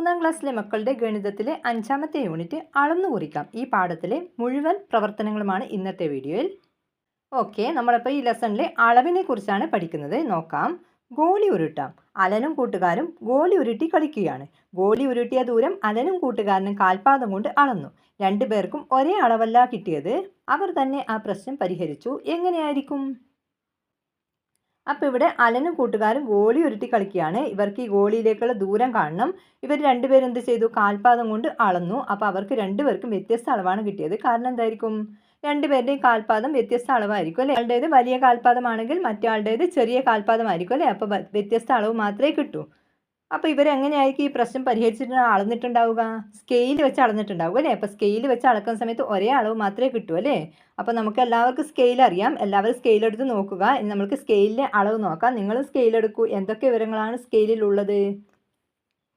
മൂന്നാം ക്ലാസ്സിലെ മക്കളുടെ ഗണിതത്തിലെ അഞ്ചാമത്തെ യൂണിറ്റ് അളന്നു കുറിക്കാം ഈ പാഠത്തിലെ മുഴുവൻ പ്രവർത്തനങ്ങളുമാണ് ഇന്നത്തെ വീഡിയോയിൽ. ഓക്കെ നമ്മളിപ്പോൾ ഈ ലെസണിലെ അളവിനെ കുറിച്ചാണ് പഠിക്കുന്നത്. നോക്കാം. ഗോളി ഉരുട്ടാം. അലനും കൂട്ടുകാരും ഗോളി ഉരുട്ടി കളിക്കുകയാണ്. ഗോളി ഉരുട്ടിയ ദൂരം അലനും കൂട്ടുകാരനും കാൽപാദം കൊണ്ട് അളന്നു. രണ്ടുപേർക്കും ഒരേ അളവല്ല കിട്ടിയത്. അവർ തന്നെ ആ പ്രശ്നം പരിഹരിച്ചു. എങ്ങനെയായിരിക്കും? അപ്പോൾ ഇവിടെ അലനും കൂട്ടുകാരും ഗോളി ഉരുട്ടി കളിക്കുകയാണ്. ഇവർക്ക് ഈ ഗോളിയിലേക്കുള്ള ദൂരം കാണണം. ഇവർ രണ്ടുപേരും എന്ത് ചെയ്തു? കാൽപാദം കൊണ്ട് അളന്നു. അപ്പോൾ അവർക്ക് രണ്ടുപേർക്കും വ്യത്യസ്ത അളവാണ് കിട്ടിയത്. കാരണം എന്തായിരിക്കും? രണ്ടുപേരുടെയും കാൽപാദം വ്യത്യസ്ത അളവായിരിക്കും അല്ലേ? ആളുടേത് വലിയ കാൽപാദമാണെങ്കിൽ മറ്റേ ആളുടേത് ചെറിയ കാൽപാദമായിരിക്കും അല്ലേ? അപ്പോൾ വ്യത്യസ്ത അളവ് മാത്രമേ കിട്ടൂ. അപ്പോൾ ഇവരെങ്ങനെയായിരിക്കും ഈ പ്രശ്നം പരിഹരിച്ചിട്ട് അളന്നിട്ടുണ്ടാവുക? സ്കെയിൽ വെച്ച് അളന്നിട്ടുണ്ടാവുക അല്ലേ? അപ്പോൾ സ്കെയിൽ വെച്ച് അളക്കുന്ന സമയത്ത് ഒരേ അളവ് മാത്രമേ കിട്ടൂ അല്ലേ? അപ്പോൾ നമുക്ക് എല്ലാവർക്കും സ്കെയിൽ അറിയാം. എല്ലാവരും സ്കെയിൽ എടുത്ത് നോക്കുക. ഇനി നമുക്ക് സ്കെയിലിന്റെ അളവ് നോക്കാം. നിങ്ങൾ സ്കെയിൽ എടുക്കൂ. എന്തൊക്കെ വിവരങ്ങളാണ് സ്കെയിലിലുള്ളത്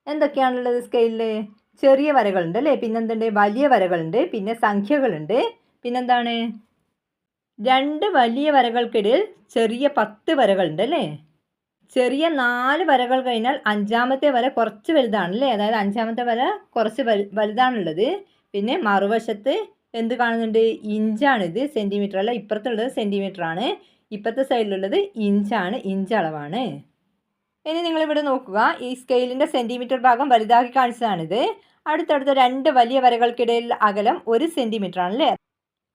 എന്തൊക്കെയാണുള്ളത് സ്കെയിലിൽ ചെറിയ വരകളുണ്ട് അല്ലേ? പിന്നെന്തുണ്ട്? വലിയ വരകളുണ്ട്. പിന്നെ സംഖ്യകളുണ്ട്. പിന്നെന്താണ്? രണ്ട് വലിയ വരകൾക്കിടയിൽ ചെറിയ പത്ത് വരകളുണ്ട് അല്ലേ? ചെറിയ നാല് വരകൾ കഴിഞ്ഞാൽ അഞ്ചാമത്തെ വര കുറച്ച് വലുതാണ് അല്ലേ അതായത് അഞ്ചാമത്തെ വര കുറച്ച് വലു വലുതാണുള്ളത്. പിന്നെ മറുവശത്ത് എന്ത് കാണുന്നുണ്ട്? ഇഞ്ചാണിത് സെന്റിമീറ്റർ അല്ല ഇപ്പുറത്തുള്ളത് സെന്റിമീറ്റർ ആണ്. ഇപ്പുറത്തെ സൈഡിലുള്ളത് ഇഞ്ചാണ് ഇഞ്ച് അളവാണ്. ഇനി നിങ്ങളിവിടെ നോക്കുക. ഈ സ്കെയിലിന്റെ സെന്റിമീറ്റർ ഭാഗം വലുതാക്കി കാണിച്ചതാണിത്. അടുത്തടുത്ത രണ്ട് വലിയ വരകൾക്കിടയിൽ അകലം ഒരു സെന്റിമീറ്റർ ആണല്ലേ?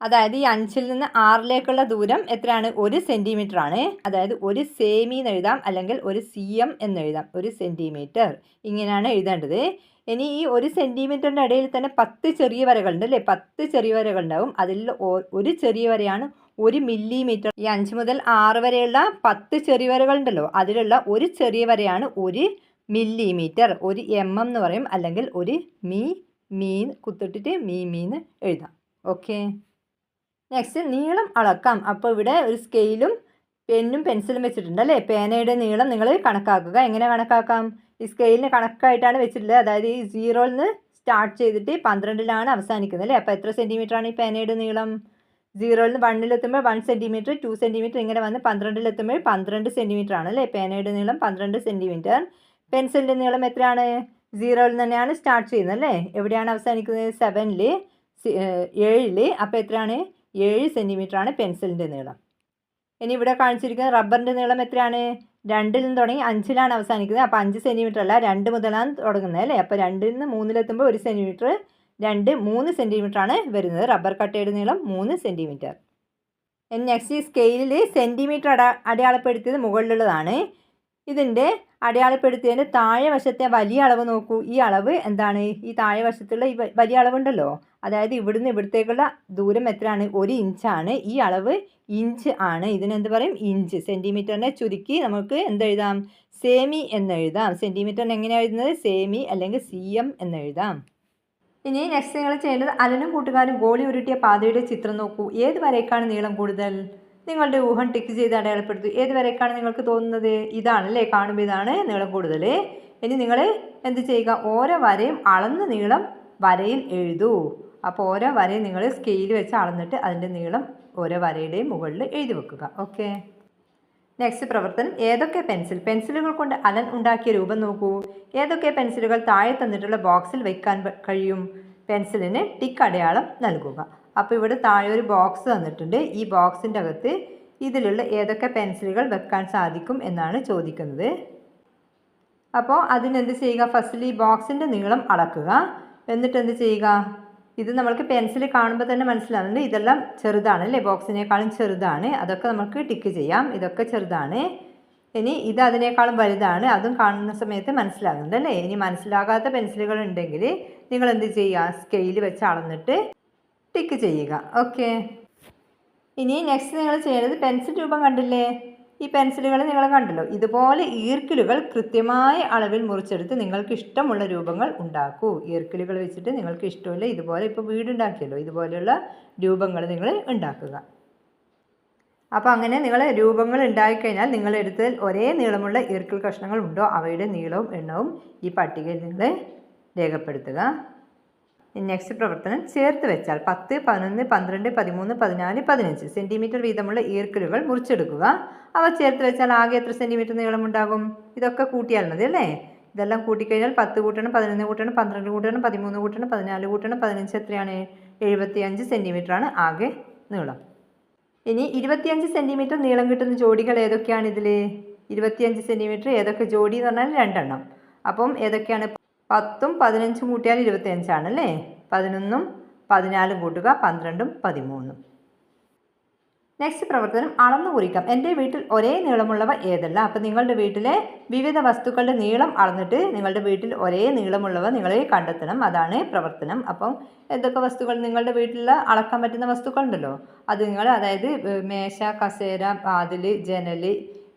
അതായത് ഈ അഞ്ചിൽ നിന്ന് ആറിലേക്കുള്ള ദൂരം എത്രയാണ്? ഒരു സെന്റിമീറ്റർ ആണ് അതായത് ഒരു സേമി എന്ന് എഴുതാം അല്ലെങ്കിൽ ഒരു സി എം എന്ന് എഴുതാം. ഒരു സെന്റിമീറ്റർ ഇങ്ങനെയാണ് എഴുതേണ്ടത്. ഇനി ഈ ഒരു സെന്റിമീറ്ററിന്റെ ഇടയിൽ തന്നെ പത്ത് ചെറിയ വരകളുണ്ട് അല്ലേ? പത്ത് ചെറിയ വരകളുണ്ടാവും അതിൽ ഒരു ചെറിയ വരയാണ് ഒരു മില്ലിമീറ്റർ. ഈ അഞ്ച് മുതൽ ആറ് വരെയുള്ള പത്ത് ചെറിയ വരകളുണ്ടല്ലോ അതിലുള്ള ഒരു ചെറിയ വരയാണ് ഒരു മില്ലിമീറ്റർ. ഒരു എം എം എന്ന് പറയും അല്ലെങ്കിൽ ഒരു മീ മീൻ കുത്തിട്ടിട്ട് മീ മീന്ന് എഴുതാം. ഓക്കെ. നെക്സ്റ്റ് നീളം അളക്കാം. അപ്പോൾ ഇവിടെ ഒരു സ്കെയിലും പെന്നും പെൻസിലും വെച്ചിട്ടുണ്ട് അല്ലേ? പേനയുടെ നീളം നിങ്ങൾ കണക്കാക്കുക. എങ്ങനെ കണക്കാക്കാം? ഈ സ്കെയിലിന് കണക്കായിട്ടാണ് വെച്ചിട്ടുള്ളത്. അതായത് ഈ സീറോയിൽ നിന്ന് സ്റ്റാർട്ട് ചെയ്തിട്ട് പന്ത്രണ്ടിലാണ് അവസാനിക്കുന്നത് അല്ലേ? അപ്പോൾ എത്ര സെന്റിമീറ്റർ ആണ് ഈ പേനയുടെ നീളം? സീറോയിൽ നിന്ന് വണ്ണിലെത്തുമ്പോൾ വൺ സെന്റിമീറ്റർ ടു സെന്റിമീറ്റർ ഇങ്ങനെ വന്ന് പന്ത്രണ്ടിലെത്തുമ്പോൾ പന്ത്രണ്ട് സെന്റിമീറ്റർ ആണ് അല്ലേ? പേനയുടെ നീളം പന്ത്രണ്ട് സെന്റിമീറ്റർ പെൻസിലിന്റെ നീളം എത്രയാണ്? സീറോയിൽ തന്നെയാണ് സ്റ്റാർട്ട് ചെയ്യുന്നത് അല്ലേ? എവിടെയാണ് അവസാനിക്കുന്നത്? സെവനിൽ ഏഴിൽ അപ്പോൾ എത്രയാണ്? ഏഴ് ആണ് പെൻസിലിന്റെ നീളം. ഇനി ഇവിടെ കാണിച്ചിരിക്കുന്ന റബ്ബറിന്റെ നീളം എത്രയാണ്? രണ്ടിൽ നിന്ന് തുടങ്ങി അഞ്ചിലാണ് അവസാനിക്കുന്നത്. അപ്പോൾ അഞ്ച് സെന്റിമീറ്റർ അല്ല രണ്ട് മുതലാണ് തുടങ്ങുന്നത് അല്ലേ? അപ്പോൾ രണ്ടിൽ നിന്ന് മൂന്നിലെത്തുമ്പോൾ ഒരു സെന്റിമീറ്റർ രണ്ട് മൂന്ന് ആണ് വരുന്നത്. റബ്ബർ കട്ടയുടെ നീളം മൂന്ന് സെന്റിമീറ്റർ നെക്സ്റ്റ് സ്കെയിലിൽ സെന്റിമീറ്റർ അട അടയാളപ്പെടുത്തിയത് മുകളിലുള്ളതാണ്. ഇതിന്റെ അടയാളപ്പെടുത്തിയതിന്റെ താഴെ വശത്തെ വലിയ അളവ് നോക്കൂ. ഈ അളവ് എന്താണ്? ഈ താഴെ വശത്തുള്ള ഈ വലിയ അളവുണ്ടല്ലോ. അതായത് ഇവിടുന്ന് ഇവിടത്തേക്കുള്ള ദൂരം എത്രയാണ്? ഒരു ഇഞ്ചാണ് ഈ അളവ് ഇഞ്ച് ആണ്. ഇതിനെന്ത് പറയും? ഇഞ്ച് സെന്റിമീറ്ററിനെ ചുരുക്കി നമുക്ക് എന്തെഴുതാം? സേമി എന്നെഴുതാം. സെന്റിമീറ്ററിന് എങ്ങനെയാണ് എഴുതുന്നത്? സേമി അല്ലെങ്കിൽ സി എം എന്നെഴുതാം. ഇനി നെക്സ്റ്റ് നിങ്ങൾ ചെയ്യേണ്ടത് അലനും കൂട്ടുകാരും ഗോളി ഉരുട്ടിയ പാതയുടെ ചിത്രം നോക്കൂ. ഏത് വരേക്കാണ് നീളം കൂടുതൽ? നിങ്ങളുടെ ഊഹം ടിക്ക് ചെയ്ത് അടയാളപ്പെടുത്തു. ഏത് വരേക്കാണ് നിങ്ങൾക്ക് തോന്നുന്നത്? ഇതാണല്ലേ കാണുമ്പോൾ ഇതാണ് നീളം കൂടുതൽ. ഇനി നിങ്ങൾ എന്ത് ചെയ്യുക? ഓരോ വരയും അളന്ന് നീളം വരയിൽ എഴുതൂ. അപ്പോൾ ഓരോ വരയും നിങ്ങൾ സ്കെയിൽ വെച്ച് അളന്നിട്ട് അതിന്റെ നീളം ഓരോ വരയുടെയും മുകളിൽ എഴുതി വെക്കുക. ഓക്കെ നെക്സ്റ്റ് പ്രവർത്തനം ഏതൊക്കെ പെൻസിൽ പെൻസിലുകൾ കൊണ്ട് അലൻ ഉണ്ടാക്കിയ രൂപം നോക്കൂ. ഏതൊക്കെ പെൻസിലുകൾ താഴെ തന്നിട്ടുള്ള ബോക്സിൽ വയ്ക്കാൻ കഴിയും? പെൻസിലിന് ടിക്ക് അടയാളം നൽകുക. അപ്പോൾ ഇവിടെ താഴെ ഒരു ബോക്സ് തന്നിട്ടുണ്ട്. ഈ ബോക്സിന്റെ അകത്ത് ഇതിലുള്ള ഏതൊക്കെ പെൻസിലുകൾ വെക്കാൻ സാധിക്കും എന്നാണ് ചോദിക്കുന്നത്. അപ്പോൾ അതിനെന്ത് ചെയ്യുക? ഫസ്റ്റിൽ ഈ ബോക്സിന്റെ നീളം അളക്കുക. എന്നിട്ട് എന്ത് ചെയ്യുക? ഇത് നമ്മൾക്ക് പെൻസിൽ കാണുമ്പോൾ തന്നെ മനസ്സിലാവുന്നുണ്ട്. ഇതെല്ലാം ചെറുതാണ് അല്ലേ? ബോക്സിനേക്കാളും ചെറുതാണ്. അതൊക്കെ നമുക്ക് ടിക്ക് ചെയ്യാം. ഇതൊക്കെ ചെറുതാണ്. ഇനി ഇത് അതിനേക്കാളും വലുതാണ്. അതും കാണുന്ന സമയത്ത് മനസ്സിലാകുന്നുണ്ട് അല്ലേ? ഇനി മനസ്സിലാകാത്ത പെൻസിലുകൾ ഉണ്ടെങ്കിൽ നിങ്ങൾ എന്ത് ചെയ്യുക? സ്കെയിൽ വെച്ച് അളന്നിട്ട് ടിക്ക് ചെയ്യുക. ഓക്കെ ഇനി നെക്സ്റ്റ് നിങ്ങൾ ചെയ്യേണ്ടത് പെൻസിൽ രൂപം കണ്ടില്ലേ? ഈ പെൻസിലുകൾ നിങ്ങൾ കണ്ടല്ലോ. ഇതുപോലെ ഈർക്കിലുകൾ കൃത്യമായ അളവിൽ മുറിച്ചെടുത്ത് നിങ്ങൾക്ക് ഇഷ്ടമുള്ള രൂപങ്ങൾ ഉണ്ടാക്കൂ. ഈർക്കിലുകൾ വെച്ചിട്ട് നിങ്ങൾക്ക് ഇഷ്ടമില്ല ഇതുപോലെ ഇപ്പോൾ വീടുണ്ടാക്കിയല്ലോ ഇതുപോലെയുള്ള രൂപങ്ങൾ നിങ്ങൾ ഉണ്ടാക്കുക. അപ്പോൾ അങ്ങനെ നിങ്ങൾ രൂപങ്ങൾ ഉണ്ടായിക്കഴിഞ്ഞാൽ നിങ്ങളെടുത്ത് ഒരേ നീളമുള്ള ഈർക്കിൽ കഷ്ണങ്ങൾ ഉണ്ടോ? അവയുടെ നീളവും എണ്ണവും ഈ പട്ടികയിൽ നിങ്ങൾ രേഖപ്പെടുത്തുക. നെക്സ്റ്റ് പ്രവർത്തനം ചേർത്ത് വെച്ചാൽ പത്ത് പതിനൊന്ന് പന്ത്രണ്ട് പതിമൂന്ന് പതിനാല് പതിനഞ്ച് സെന്റിമീറ്റർ വീതമുള്ള ഈർക്കലുകൾ മുറിച്ചെടുക്കുക. അവ ചേർത്ത് വെച്ചാൽ ആകെ എത്ര സെന്റിമീറ്റർ നീളമുണ്ടാകും ഇതൊക്കെ കൂട്ടിയാൽ മതി അല്ലേ? ഇതെല്ലാം കൂട്ടിക്കഴിഞ്ഞാൽ പത്ത് കൂട്ടണം പതിനൊന്ന് കൂട്ടണം പന്ത്രണ്ട് കൂട്ടണം പതിമൂന്ന് കൂട്ടണം പതിനാല് കൂട്ടണം പതിനഞ്ച് എത്രയാണ്? എഴുപത്തിയഞ്ച് സെന്റിമീറ്ററാണ് ആകെ നീളം. ഇനി ഇരുപത്തിയഞ്ച് സെന്റിമീറ്റർ നീളം കിട്ടുന്ന ജോഡികൾ ഏതൊക്കെയാണ് ഇതിൽ ഇരുപത്തിയഞ്ച് സെന്റിമീറ്റർ ഏതൊക്കെ ജോഡി എന്ന് പറഞ്ഞാൽ രണ്ടെണ്ണം. അപ്പം ഏതൊക്കെയാണ് പത്തും പതിനഞ്ചും കൂട്ടിയാൽ ഇരുപത്തിയഞ്ചാണ് അല്ലേ പതിനൊന്നും പതിനാലും കൂട്ടുക പന്ത്രണ്ടും പതിമൂന്നും. നെക്സ്റ്റ് പ്രവർത്തനം അളന്നു കുറിക്കാം. എന്റെ വീട്ടിൽ ഒരേ നീളമുള്ളവ ഏതല്ല? അപ്പം നിങ്ങളുടെ വീട്ടിലെ വിവിധ വസ്തുക്കളുടെ നീളം അളന്നിട്ട് നിങ്ങളുടെ വീട്ടിൽ ഒരേ നീളമുള്ളവ നിങ്ങളെ കണ്ടെത്തണം. അതാണ് പ്രവർത്തനം. അപ്പം എന്തൊക്കെ വസ്തുക്കൾ നിങ്ങളുടെ വീട്ടിൽ അളക്കാൻ പറ്റുന്ന വസ്തുക്കളുണ്ടല്ലോ? അത് നിങ്ങൾ അതായത് മേശ കസേര വാതിൽ ജനൽ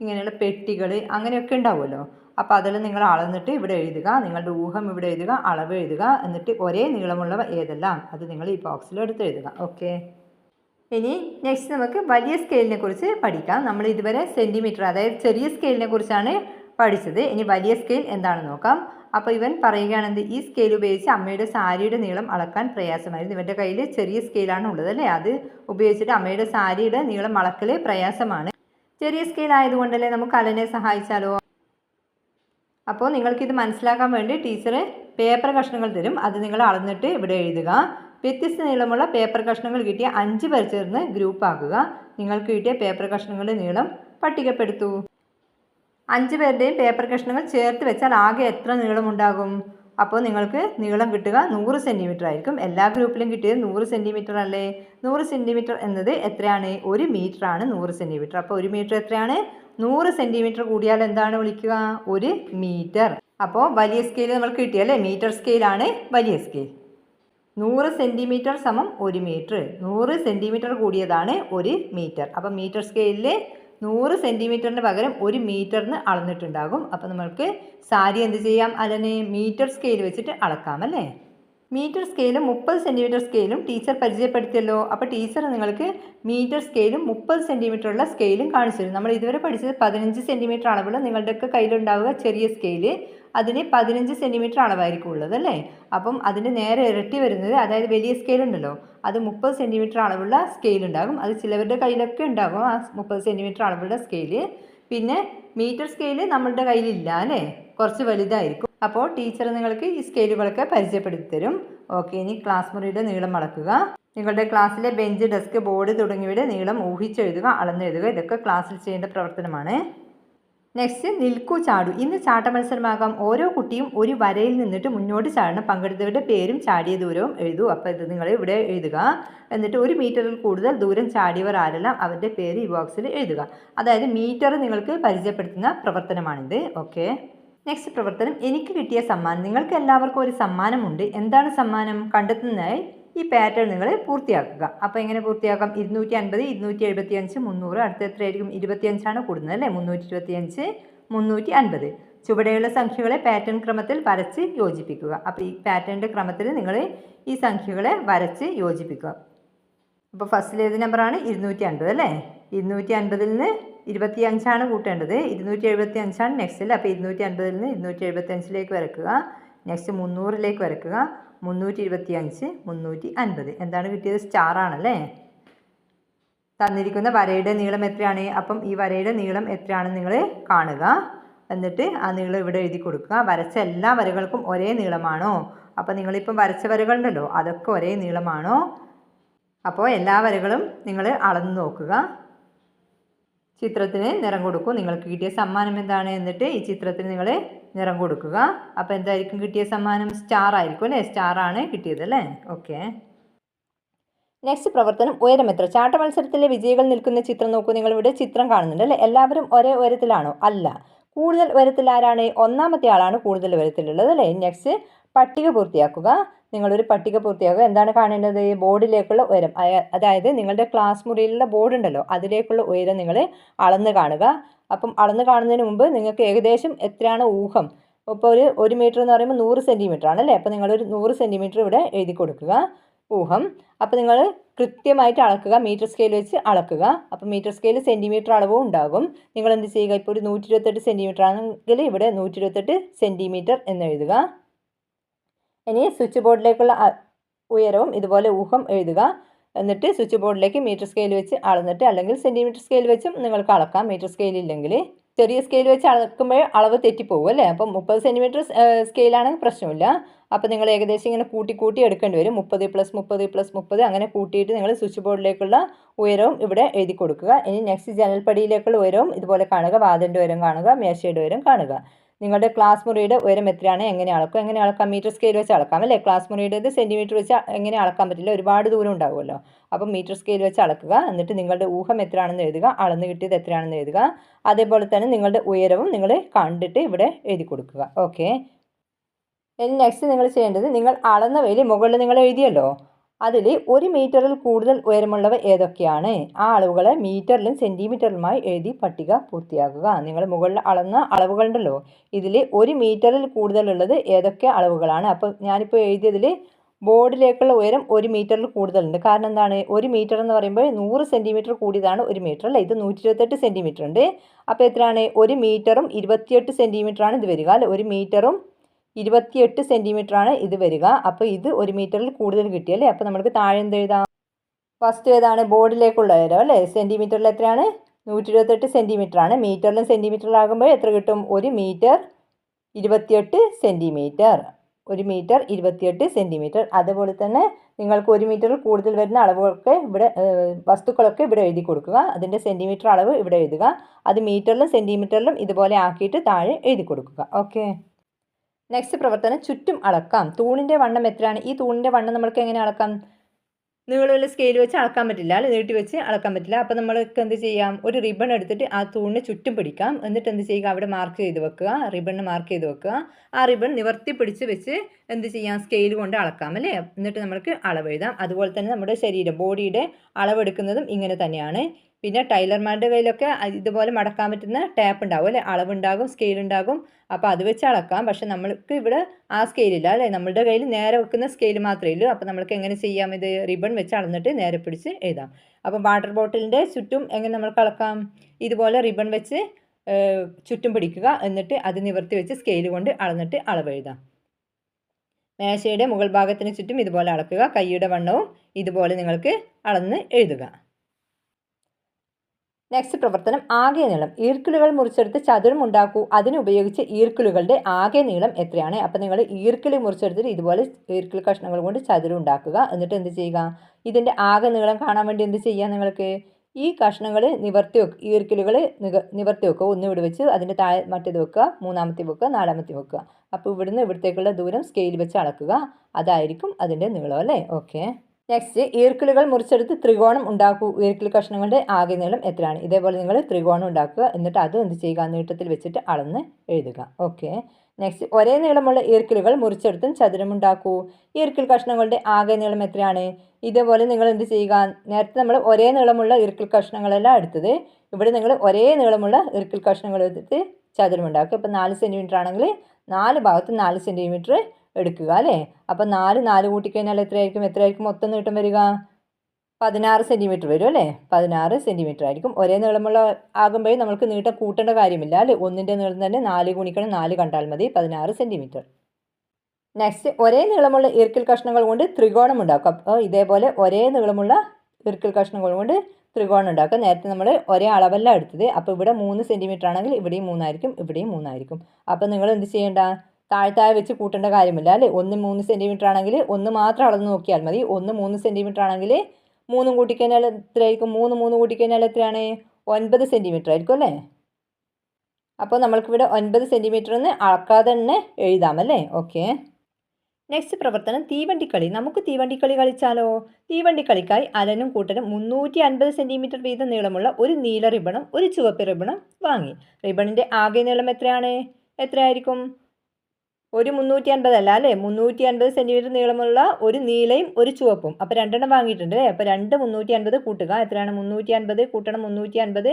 ഇങ്ങനെയുള്ള പെട്ടികൾ അങ്ങനെയൊക്കെ ഉണ്ടാവുമല്ലോ? അപ്പോൾ അതിൽ നിങ്ങൾ അളന്നിട്ട് ഇവിടെ എഴുതുക നിങ്ങളുടെ ഊഹം ഇവിടെ എഴുതുക അളവ് എഴുതുക എന്നിട്ട് ഒരേ നീളമുള്ളവ ഏതെല്ലാം അത് നിങ്ങൾ ഈ ബോക്സിൽ എടുത്ത് എഴുതുക. ഓക്കെ ഇനി നെക്സ്റ്റ് നമുക്ക് വലിയ സ്കെയിലിനെ കുറിച്ച് പഠിക്കാം. നമ്മൾ ഇതുവരെ സെന്റിമീറ്റർ അതായത് ചെറിയ സ്കെയിലിനെ കുറിച്ചാണ് പഠിച്ചത്. ഇനി വലിയ സ്കെയിൽ എന്താണെന്ന് നോക്കാം. അപ്പോൾ ഇവൻ പറയുകയാണെങ്കിൽ ഈ സ്കെയിൽ ഉപയോഗിച്ച് അമ്മയുടെ സാരിയുടെ നീളം അളക്കാൻ പ്രയാസമായിരുന്നു. ഇവന്റെ കയ്യിൽ ചെറിയ സ്കെയിലാണ് ഉള്ളത് അല്ലേ? അത് ഉപയോഗിച്ചിട്ട് അമ്മയുടെ സാരിയുടെ നീളം അളക്കൽ പ്രയാസമാണ്. ചെറിയ സ്കെയിൽ ആയതുകൊണ്ടല്ലേ നമുക്ക് അലനെ സഹായിച്ചാലോ? അപ്പോൾ നിങ്ങൾക്കിത് മനസ്സിലാക്കാൻ വേണ്ടി ടീച്ചർ പേപ്പർ കഷ്ണങ്ങൾ തരും. അത് നിങ്ങൾ അളന്നിട്ട് ഇവിടെ എഴുതുക. വ്യത്യസ്ത നീളമുള്ള പേപ്പർ കഷ്ണങ്ങൾ കിട്ടിയ അഞ്ച് പേർ ചേർന്ന് ഗ്രൂപ്പ് ആക്കുക. നിങ്ങൾക്ക് കിട്ടിയ പേപ്പർ കഷ്ണങ്ങളുടെ നീളം പട്ടികപ്പെടുത്തൂ. അഞ്ച് പേരുടെയും പേപ്പർ കഷ്ണങ്ങൾ ചേർത്ത് വെച്ചാൽ ആകെ എത്ര നീളമുണ്ടാകും? അപ്പോൾ നിങ്ങൾക്ക് നീളം കിട്ടുക നൂറ് സെന്റിമീറ്റർ ആയിരിക്കും. എല്ലാ ഗ്രൂപ്പിലും കിട്ടിയത് നൂറ് സെന്റിമീറ്റർ അല്ലേ? നൂറ് സെന്റിമീറ്റർ എന്നത് എത്രയാണ്? ഒരു മീറ്റർ ആണ് നൂറ് സെന്റിമീറ്റർ അപ്പോൾ ഒരു മീറ്റർ എത്രയാണ്? നൂറ് സെന്റിമീറ്റർ കൂടിയാൽ എന്താണ് വിളിക്കുക? ഒരു മീറ്റർ അപ്പോൾ വലിയ സ്കെയിൽ നമ്മൾ കിട്ടിയല്ലേ? മീറ്റർ സ്കെയിലാണ് വലിയ സ്കെയിൽ നൂറ് സെന്റിമീറ്റർ സമം ഒരു മീറ്റർ നൂറ് സെന്റിമീറ്റർ കൂടിയതാണ് ഒരു മീറ്റർ അപ്പോൾ മീറ്റർ സ്കെയിലിൽ നൂറ് സെന്റിമീറ്ററിന് പകരം ഒരു മീറ്ററിന് അളന്നിട്ടുണ്ടാകും. അപ്പോൾ നമ്മൾക്ക് സാരി എന്ത് ചെയ്യാം? അല്ലെങ്കിൽ മീറ്റർ സ്കെയിൽ വെച്ചിട്ട് അളക്കാം അല്ലേ? മീറ്റർ സ്കെയിലും മുപ്പത് സെന്റിമീറ്റർ സ്കെയിലും ടീച്ചർ പരിചയപ്പെടുത്തിയല്ലോ. അപ്പോൾ ടീച്ചർ നിങ്ങൾക്ക് മീറ്റർ സ്കെയിലും മുപ്പത് സെന്റിമീറ്റർ ഉള്ള സ്കെയിലും കാണിച്ചു തരും. നമ്മൾ ഇതുവരെ പഠിച്ചത് പതിനഞ്ച് സെന്റിമീറ്റർ അളവുള്ള നിങ്ങളുടെയൊക്കെ കയ്യിലുണ്ടാവുക ചെറിയ സ്കെയിൽ അതിന് പതിനഞ്ച് സെന്റിമീറ്റർ അളവായിരിക്കും ഉള്ളത് അല്ലേ? അപ്പം അതിന് നേരെ ഇരട്ടി വരുന്നത് അതായത് വലിയ സ്കെയിൽ ഉണ്ടല്ലോ. അത് മുപ്പത് സെന്റിമീറ്റർ അളവുള്ള സ്കെയിൽ ഉണ്ടാകും. അത് ചിലവരുടെ കയ്യിലൊക്കെ ഉണ്ടാകും ആ മുപ്പത് സെന്റിമീറ്റർ അളവുള്ള സ്കെയിൽ. പിന്നെ മീറ്റർ സ്കെയിൽ നമ്മളുടെ കയ്യിലില്ല അല്ലേ? കുറച്ച് വലുതായിരിക്കും. അപ്പോൾ ടീച്ചർ നിങ്ങൾക്ക് ഈ സ്കെയിലുകളൊക്കെ പരിചയപ്പെടുത്തി തരും ഓക്കെ ഇനി ക്ലാസ് മുറിയുടെ നീളം അളക്കുക. നിങ്ങളുടെ ക്ലാസ്സിലെ ബെഞ്ച് ഡെസ്ക് ബോർഡ് തുടങ്ങിയവയുടെ നീളം ഊഹിച്ചെഴുതുക അളന്നെഴുതുക. ഇതൊക്കെ ക്ലാസ്സിൽ ചെയ്യേണ്ട പ്രവർത്തനമാണ്. നെക്സ്റ്റ് നിൽക്കൂ ചാടു. ഇന്ന് ചാട്ട മത്സരമാകാം. ഓരോ കുട്ടിയും ഒരു വരയിൽ നിന്നിട്ട് മുന്നോട്ട് ചാടണം. പങ്കെടുത്തവരുടെ പേരും ചാടിയ ദൂരവും എഴുതൂ. അപ്പോൾ ഇത് നിങ്ങൾ ഇവിടെ എഴുതുക. എന്നിട്ട് ഒരു മീറ്ററിൽ കൂടുതൽ ദൂരം ചാടിയവർ ആരെല്ലാം അവരുടെ പേര് ഈ ബോക്സിൽ എഴുതുക. അതായത് മീറ്റർ നിങ്ങൾക്ക് പരിചയപ്പെടുത്തുന്ന പ്രവർത്തനമാണിത്. ഓക്കെ. നെക്സ്റ്റ് പ്രവർത്തനം എനിക്ക് കിട്ടിയ സമ്മാനം. നിങ്ങൾക്ക് എല്ലാവർക്കും ഒരു സമ്മാനമുണ്ട്. എന്താണ് സമ്മാനം? കണ്ടെത്തുന്നതായി ഈ പാറ്റേൺ നിങ്ങൾ പൂർത്തിയാക്കുക. അപ്പോൾ എങ്ങനെ പൂർത്തിയാക്കാം? ഇരുന്നൂറ്റി അൻപത് ഇരുന്നൂറ്റി എഴുപത്തി അഞ്ച് മുന്നൂറ് അടുത്ത എത്രയായിരിക്കും ഇരുപത്തിയഞ്ചാണ് കൂടുന്നത് അല്ലേ? മുന്നൂറ്റി ഇരുപത്തിയഞ്ച് മുന്നൂറ്റി അൻപത് ചുവടെയുള്ള സംഖ്യകളെ പാറ്റേൺ ക്രമത്തിൽ വരച്ച് യോജിപ്പിക്കുക. അപ്പോൾ ഈ പാറ്റേണിന്റെ ക്രമത്തിൽ നിങ്ങൾ ഈ സംഖ്യകളെ വരച്ച് യോജിപ്പിക്കുക. അപ്പോൾ ഫസ്റ്റിൽ ഏത് നമ്പറാണ് ഇരുന്നൂറ്റി അൻപത് അല്ലേ? ഇരുന്നൂറ്റി അൻപതിൽ നിന്ന് ഇരുപത്തി അഞ്ചാണ് കൂട്ടേണ്ടത്. ഇരുന്നൂറ്റി എഴുപത്തി അഞ്ചാണ് നെക്സ്റ്റിൽ അപ്പോൾ ഇരുന്നൂറ്റി അൻപതിൽ നിന്ന് ഇരുന്നൂറ്റി എഴുപത്തി അഞ്ചിലേക്ക് വരക്കുക. നെക്സ്റ്റ് മുന്നൂറിലേക്ക് വരക്കുക. മുന്നൂറ്റി ഇരുപത്തി അഞ്ച് മുന്നൂറ്റി അൻപത് എന്താണ് കിട്ടിയത്? സ്റ്റാർ ആണല്ലേ? തന്നിരിക്കുന്ന വരയുടെ നീളം എത്രയാണ്? അപ്പം ഈ വരയുടെ നീളം എത്രയാണെന്ന് നിങ്ങൾ കാണുക. എന്നിട്ട് ആ നീളം ഇവിടെ എഴുതി കൊടുക്കുക. വരച്ച എല്ലാ വരകൾക്കും ഒരേ നീളമാണോ? അപ്പോൾ നിങ്ങളിപ്പം വരച്ച വരകളുണ്ടല്ലോ അതൊക്കെ ഒരേ നീളമാണോ? അപ്പോൾ എല്ലാ വരകളും നിങ്ങൾ അളന്ന് നോക്കുക. ചിത്രത്തിന് നിറം കൊടുക്കും. നിങ്ങൾക്ക് കിട്ടിയ സമ്മാനം എന്താണ് എന്നിട്ട് ഈ ചിത്രത്തിന് നിങ്ങൾ നിറം കൊടുക്കുക. അപ്പോൾ എന്തായിരിക്കും കിട്ടിയ സമ്മാനം? സ്റ്റാർ ആയിരിക്കും അല്ലേ? സ്റ്റാർ ആണ് കിട്ടിയത് അല്ലേ? ഓക്കെ നെക്സ്റ്റ് പ്രവർത്തനം ഉയരം എത്ര ചാട്ട മത്സരത്തിലെ വിജയികൾ നിൽക്കുന്ന ചിത്രം നോക്കൂ. നിങ്ങൾ ഇവിടെ ചിത്രം കാണുന്നുണ്ട് അല്ലേ? എല്ലാവരും ഒരേ ഉയരത്തിലാണോ? അല്ല. കൂടുതൽ ഉയരത്തിൽ ആരാണ്? ഒന്നാമത്തെ ആളാണ് കൂടുതൽ ഉയരത്തിലുള്ളത് അല്ലേ? നെക്സ്റ്റ് പട്ടിക പൂർത്തിയാക്കുക. നിങ്ങളൊരു പട്ടിക പൂർത്തിയാക്കുക. എന്താണ് കാണേണ്ടത്? ബോർഡിലേക്കുള്ള ഉയരം. അതായത് നിങ്ങളുടെ ക്ലാസ് മുറിയിലുള്ള ബോർഡ് ഉണ്ടല്ലോ അതിലേക്കുള്ള ഉയരം നിങ്ങൾ അളന്ന് കാണുക. അപ്പം അളന്ന് കാണുന്നതിന് മുമ്പ് നിങ്ങൾക്ക് ഏകദേശം എത്രയാണ് ഊഹം? ഇപ്പോൾ ഒരു ഒരു മീറ്റർ എന്ന് പറയുമ്പോൾ നൂറ് സെന്റിമീറ്റർ ആണല്ലേ അപ്പോൾ നിങ്ങളൊരു നൂറ് സെന്റിമീറ്റർ ഇവിടെ എഴുതി കൊടുക്കുക. ഊഹം. അപ്പോൾ നിങ്ങൾ കൃത്യമായിട്ട് അളക്കുക. മീറ്റർ സ്കെയിൽ വെച്ച് അളക്കുക. അപ്പോൾ മീറ്റർ സ്കെയിൽ സെന്റിമീറ്റർ അളവും ഉണ്ടാകും. നിങ്ങൾ എന്ത് ചെയ്യുക? ഇപ്പോൾ ഒരു നൂറ്റി ഇരുപത്തെട്ട് സെന്റിമീറ്റർ ആണെങ്കിൽ ഇവിടെ നൂറ്റി ഇരുപത്തെട്ട് സെന്റിമീറ്റർ എന്ന് എഴുതുക. ഇനി സ്വിച്ച് ബോർഡിലേക്കുള്ള ഉയരവും ഇതുപോലെ ഊഹം എഴുതുക. എന്നിട്ട് സ്വിച്ച് ബോർഡിലേക്ക് മീറ്റർ സ്കെയിൽ വെച്ച് അളന്നിട്ട് അല്ലെങ്കിൽ സെന്റിമീറ്റർ സ്കെയിൽ വെച്ചും നിങ്ങൾക്ക് അളക്കാം. മീറ്റർ സ്കെയിൽ ഇല്ലെങ്കിൽ ചെറിയ സ്കെയിൽ വെച്ച് അളക്കുമ്പോൾ അളവ് തെറ്റിപ്പോകും അല്ലേ? അപ്പം മുപ്പത് സെന്റിമീറ്റർ സ്കെയിലാണെങ്കിൽ പ്രശ്നമില്ല. അപ്പോൾ നിങ്ങൾ ഏകദേശം ഇങ്ങനെ കൂട്ടി കൂട്ടി എടുക്കേണ്ടി വരും. മുപ്പത് പ്ലസ് മുപ്പത് പ്ലസ് മുപ്പത് അങ്ങനെ കൂട്ടിയിട്ട് നിങ്ങൾ സ്വിച്ച് ബോർഡിലേക്കുള്ള ഉയരവും ഇവിടെ എഴുതി കൊടുക്കുക. ഇനി നെക്സ്റ്റ് ജനൽപ്പടിയിലേക്കുള്ള ഉയരവും ഇതുപോലെ കാണുക. വാതിന്റെ ഉയരം കാണുക. മേശയുടെ ഉയരം കാണുക. നിങ്ങളുടെ ക്ലാസ് മുറിയുടെ ഉയരം എത്രയാണ്? എങ്ങനെ അളക്കും? എങ്ങനെ അളക്കാം? മീറ്റർ സ്കെയിൽ വെച്ച് അളക്കാം അല്ലേ? ക്ലാസ് മുറിയുടേത് സെന്റിമീറ്റർ വെച്ച് എങ്ങനെ അളക്കാൻ പറ്റില്ല? ഒരുപാട് ദൂരം ഉണ്ടാവുമല്ലോ. അപ്പം മീറ്റർ സ്കെയിൽ വെച്ച് അളക്കുക. എന്നിട്ട് നിങ്ങളുടെ ഊഹം എത്രയാണെന്ന് എഴുതുക. അളന്ന് കിട്ടിയത് എത്രയാണെന്ന് എഴുതുക. അതേപോലെ തന്നെ നിങ്ങളുടെ ഉയരവും നിങ്ങൾ കണ്ടിട്ട് ഇവിടെ എഴുതി കൊടുക്കുക. ഓക്കെ ഇനി നെക്സ്റ്റ് നിങ്ങൾ ചെയ്യേണ്ടത് നിങ്ങൾ അളന്ന വേലി മുകളിൽ നിങ്ങൾ എഴുതിയല്ലോ. അതിൽ ഒരു മീറ്ററിൽ കൂടുതൽ ഉയരമുള്ളവ ഏതൊക്കെയാണ്? ആ അളവുകളെ മീറ്ററിലും സെന്റിമീറ്ററിലുമായി എഴുതി പട്ടിക പൂർത്തിയാക്കുക. നിങ്ങൾ മുകളിൽ അളന്ന അളവുകളുണ്ടല്ലോ. ഇതിൽ ഒരു മീറ്ററിൽ കൂടുതലുള്ളത് ഏതൊക്കെ അളവുകളാണ്? അപ്പോൾ ഞാനിപ്പോൾ എഴുതിയതിൽ ബോർഡിലേക്കുള്ള ഉയരം ഒരു മീറ്ററിൽ കൂടുതലുണ്ട്. കാരണം എന്താണ്? ഒരു മീറ്റർ എന്ന് പറയുമ്പോൾ നൂറ് സെന്റിമീറ്റർ കൂടിയതാണ് ഒരു മീറ്റർ അല്ലേ? ഇത് നൂറ്റി ഇരുപത്തെട്ട് സെന്റിമീറ്റർ ഉണ്ട് അപ്പോൾ എത്രയാണ്? ഒരു മീറ്ററും ഇരുപത്തിയെട്ട് സെന്റിമീറ്ററാണ് ഇത് വരിക അല്ലേ? ഒരു മീറ്ററും ഇരുപത്തിയെട്ട് സെന്റിമീറ്റർ ആണ് ഇത് വരിക. അപ്പോൾ ഇത് ഒരു മീറ്ററിൽ കൂടുതൽ കിട്ടിയല്ലേ? അപ്പോൾ നമുക്ക് താഴെ എന്ത് എഴുതാം? ഫസ്റ്റ് ഏതാണ്? ബോർഡിലേക്കുള്ള വരവ് അല്ലേ? സെന്റിമീറ്ററിൽ എത്രയാണ്? നൂറ്റി ഇരുപത്തെട്ട് സെന്റിമീറ്റർ ആണ് മീറ്ററിലും സെന്റിമീറ്ററിലാകുമ്പോൾ എത്ര കിട്ടും? ഒരു മീറ്റർ ഇരുപത്തിയെട്ട് സെന്റിമീറ്റർ ഒരു മീറ്റർ ഇരുപത്തിയെട്ട് സെന്റിമീറ്റർ അതുപോലെ തന്നെ നിങ്ങൾക്ക് ഒരു മീറ്ററിൽ കൂടുതൽ വരുന്ന അളവുകളൊക്കെ ഇവിടെ വസ്തുക്കളൊക്കെ ഇവിടെ എഴുതി കൊടുക്കുക. അതിന്റെ സെന്റിമീറ്റർ അളവ് ഇവിടെ എഴുതുക. അത് മീറ്ററിലും സെന്റിമീറ്ററിലും ഇതുപോലെ ആക്കിയിട്ട് താഴെ എഴുതി കൊടുക്കുക. ഓക്കെ. നെക്സ്റ്റ് പ്രവർത്തനം ചുറ്റും അളക്കാം. തൂണിന്റെ വണ്ണം എത്രയാണ്? ഈ തൂണിന്റെ വണ്ണം നമ്മൾക്ക് എങ്ങനെ അളക്കാം? നീളമുള്ള സ്കെയിൽ വെച്ച് അളക്കാൻ പറ്റില്ല. അല്ലെ? നീട്ടി വെച്ച് അളക്കാൻ പറ്റില്ല. അപ്പോൾ നമ്മൾക്ക് എന്ത് ചെയ്യാം? ഒരു റിബൺ എടുത്തിട്ട് ആ തൂണിന് ചുറ്റും പിടിക്കാം. എന്നിട്ട് എന്ത് ചെയ്യുക? അവിടെ മാർക്ക് ചെയ്ത് വെക്കുക. റിബണിന് മാർക്ക് ചെയ്ത് വെക്കുക. ആ റിബൺ നിവർത്തി പിടിച്ച് വെച്ച് എന്ത് ചെയ്യാം? സ്കെയിൽ കൊണ്ട് അളക്കാം. അല്ലേ? എന്നിട്ട് നമ്മൾക്ക് അളവെഴുതാം അതുപോലെ തന്നെ നമ്മുടെ ശരീരം ബോഡിയുടെ അളവെടുക്കുന്നതും ഇങ്ങനെ തന്നെയാണ്. പിന്നെ ടൈലർമാരുടെ കയ്യിലൊക്കെ ഇതുപോലെ മടക്കാൻ പറ്റുന്ന ടാപ്പ് ഉണ്ടാവും അല്ലേ? അളവുണ്ടാകും സ്കെയിൽ ഉണ്ടാകും. അപ്പോൾ അത് വെച്ച് അളക്കാം. പക്ഷെ നമ്മൾക്ക് ഇവിടെ ആ സ്കെയിലില്ല അല്ലേ? നമ്മളുടെ കയ്യിൽ നേരെ വെക്കുന്ന സ്കെയിൽ മാത്രമേ ഉള്ളൂ. അപ്പോൾ നമ്മൾക്ക് എങ്ങനെ ചെയ്യാം ഇത്? റിബൺ വെച്ച് അളന്നിട്ട് നേരെ പിടിച്ച് എഴുതാം. അപ്പോൾ വാട്ടർ ബോട്ടിലിന്റെ ചുറ്റും എങ്ങനെ നമ്മൾക്ക് അളക്കാം? ഇതുപോലെ റിബൺ വെച്ച് ചുറ്റും പിടിക്കുക. എന്നിട്ട് അത് നിവർത്തി വെച്ച് സ്കെയിൽ കൊണ്ട് അളന്നിട്ട് അളവ് എഴുതാം. മേശയുടെ മുകൾ ഭാഗത്തിന് ചുറ്റും ഇതുപോലെ അളക്കുക. കൈയുടെ വണ്ണവും ഇതുപോലെ നിങ്ങൾക്ക് അളന്ന് എഴുതുക. നെക്സ്റ്റ് പ്രവർത്തനം ആകെ നീളം. ഈർക്കിളുകൾ മുറിച്ചെടുത്ത് ചതുരം ഉണ്ടാക്കൂ. അതിനുപയോഗിച്ച് ഈർക്കിളുകളുടെ ആകെ നീളം എത്രയാണ്? അപ്പോൾ നിങ്ങൾ ഈർക്കിളി മുറിച്ചെടുത്തിട്ട് ഇതുപോലെ ഈർക്കിൾ കഷ്ണങ്ങൾ കൊണ്ട് ചതുരം ഉണ്ടാക്കുക. എന്നിട്ട് എന്ത് ചെയ്യുക? ഇതിന്റെ ആകെ നീളം കാണാൻ വേണ്ടി എന്ത് ചെയ്യുക നിങ്ങൾക്ക്? ഈ കഷ്ണങ്ങൾ നിവർത്തി വെക്കുക ഈർക്കിലുകൾ നിവർത്തി വെക്കുക. ഒന്ന് ഇവിടെ വെച്ച് അതിന്റെ താഴെ മറ്റേത് വെക്കുക. മൂന്നാമത്തെ വെക്കുക. നാലാമത്തെ വെക്കുക. അപ്പോൾ ഇവിടുന്ന് ഇവിടത്തേക്കുള്ള ദൂരം സ്കെയിൽ വെച്ച് അളക്കുക. അതായിരിക്കും അതിന്റെ നീളം അല്ലേ? ഓക്കെ നെക്സ്റ്റ് ഈർക്കിളുകൾ മുറിച്ചെടുത്ത് ത്രികോണം ഉണ്ടാക്കൂ. ഈർക്കിൾ കഷ്ണങ്ങളുടെ ആകെ നീളം എത്രയാണ്? ഇതേപോലെ നിങ്ങൾ ത്രികോണം ഉണ്ടാക്കുക. എന്നിട്ട് അത് എന്ത് ചെയ്യുക? നീട്ടത്തിൽ വെച്ചിട്ട് അളന്ന് എഴുതുക. ഓക്കെ നെക്സ്റ്റ് ഒരേ നീളമുള്ള ഈർക്കിലുകൾ മുറിച്ചെടുത്തും ചതുരമുണ്ടാക്കൂ ഈർക്കിൾ കഷ്ണങ്ങളുടെ ആകെ നീളം എത്രയാണ്? ഇതേപോലെ നിങ്ങൾ എന്ത് ചെയ്യുക? നേരത്തെ നമ്മൾ ഒരേ നീളമുള്ള ഈർക്കിൾ കഷ്ണങ്ങളെല്ലാം എടുത്തത്. ഇവിടെ നിങ്ങൾ ഒരേ നീളമുള്ള ഈർക്കിൾ കഷ്ണങ്ങൾ എടുത്തിട്ട് ചതുരമുണ്ടാക്കുക ഇപ്പോൾ നാല് സെന്റിമീറ്റർ ആണെങ്കിൽ നാല് ഭാഗത്ത് നാല് സെന്റിമീറ്റർ എടുക്കുക അല്ലേ? അപ്പോൾ നാല് നാല് കൂട്ടിക്കഴിഞ്ഞാൽ എത്രയായിരിക്കും? എത്രയായിരിക്കും മൊത്തം നീട്ടം വരിക? പതിനാറ് സെന്റിമീറ്റർ വരും അല്ലേ? പതിനാറ് സെന്റിമീറ്റർ ആയിരിക്കും. ഒരേ നീളമുള്ള ആകുമ്പോഴേ നമുക്ക് നീട്ടം കൂട്ടേണ്ട കാര്യമില്ല അല്ലേ? ഒന്നിന്റെ നീളം തന്നെ നാല് ഗുണിക്കണം നാല് കണ്ടാൽ മതി പതിനാറ് സെന്റിമീറ്റർ നെക്സ്റ്റ് ഒരേ നീളമുള്ള ഈർക്കിൽ കഷ്ണങ്ങൾ കൊണ്ട് ത്രികോണം ഉണ്ടാക്കും അപ്പോൾ ഇതേപോലെ ഒരേ നീളമുള്ള ഈർക്കിൽ കഷ്ണങ്ങൾ കൊണ്ട് ത്രികോണം ഉണ്ടാക്കുക. നേരത്തെ നമ്മൾ ഒരേ അളവല്ല എടുത്തത്. അപ്പോൾ ഇവിടെ മൂന്ന് സെന്റിമീറ്റർ ആണെങ്കിൽ ഇവിടെയും മൂന്നായിരിക്കും ഇവിടെയും മൂന്നായിരിക്കും. അപ്പോൾ നിങ്ങൾ എന്ത് ചെയ്യേണ്ട? താഴ്ത്താഴെ വെച്ച് കൂട്ടേണ്ട കാര്യമില്ല അല്ലേ? ഒന്ന് മൂന്ന് സെന്റിമീറ്റർ ആണെങ്കിൽ ഒന്ന് മാത്രം അളന്ന് നോക്കിയാൽ മതി. ഒന്ന് മൂന്ന് സെന്റിമീറ്റർ ആണെങ്കിൽ മൂന്നും കൂട്ടിക്കഴിഞ്ഞാൽ എത്രയായിരിക്കും? മൂന്ന് മൂന്ന് കൂട്ടിക്കഴിഞ്ഞാൽ എത്രയാണ്? ഒൻപത് സെന്റിമീറ്റർ ആയിരിക്കും അല്ലേ? അപ്പോൾ നമ്മൾക്കിവിടെ ഒൻപത് സെന്റിമീറ്റർ എന്ന് അളക്കാതെ തന്നെ എഴുതാം അല്ലേ? ഓക്കെ നെക്സ്റ്റ് പ്രവർത്തനം തീവണ്ടിക്കളി. നമുക്ക് തീവണ്ടിക്കളി കളിച്ചാലോ? തീവണ്ടിക്കളിക്കായി അലനും കൂട്ടനും മുന്നൂറ്റി അൻപത് സെന്റിമീറ്റർ വീതം നീളമുള്ള ഒരു നീല റിബണും ഒരു ചുവപ്പ് റിബണും വാങ്ങി. റിബണിന്റെ ആകെ നീളം എത്രയാണ്? എത്രയായിരിക്കും? ഒരു മുന്നൂറ്റി അൻപതല്ല അല്ലേ? മുന്നൂറ്റി അൻപത് സെന്റിമീറ്റർ നീളമുള്ള ഒരു നീലയും ഒരു ചുവപ്പും. അപ്പോൾ രണ്ടെണ്ണം വാങ്ങിയിട്ടുണ്ട് അല്ലേ? അപ്പോൾ രണ്ട് മുന്നൂറ്റി അൻപത് കൂട്ടുക. എത്രയാണ്? മുന്നൂറ്റി അൻപത് കൂട്ടണം മുന്നൂറ്റി അൻപത്